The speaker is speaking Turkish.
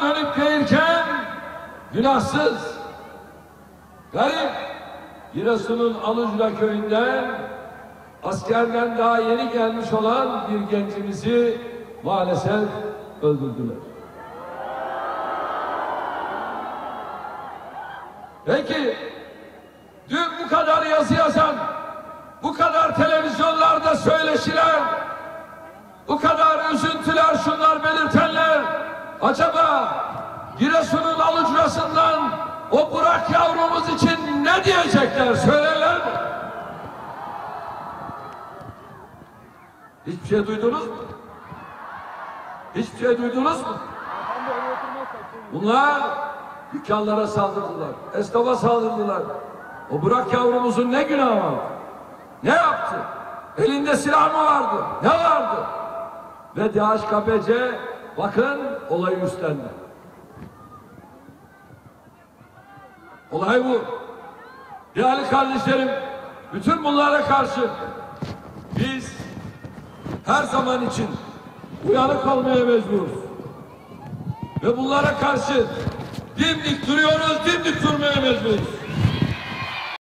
dönüp gelirken günahsız, garip Giresun'un Alucra köyünden askerden daha yeni gelmiş olan bir gencimizi maalesef öldürdüler. Peki dün bu kadar yazı yazan, bu kadar televizyonlarda söyleşilen, bu kadar acaba Giresun'un alucrasından o Burak yavrumuz için ne diyecekler söylerler mi? Hiçbir şey duydunuz mu? Hiçbir şey duydunuz mu? Bunlar dükkanlara saldırdılar, esnafa saldırdılar. O Burak yavrumuzun ne günahı var? Ne yaptı? Elinde silah mı vardı? Ne vardı? Ve DHKPC bakın olayı üstlendi. Olay bu. Değerli kardeşlerim, bütün bunlara karşı biz her zaman için uyanık olmaya mecburuz. Ve bunlara karşı dimdik duruyoruz, dimdik durmaya mecburuz.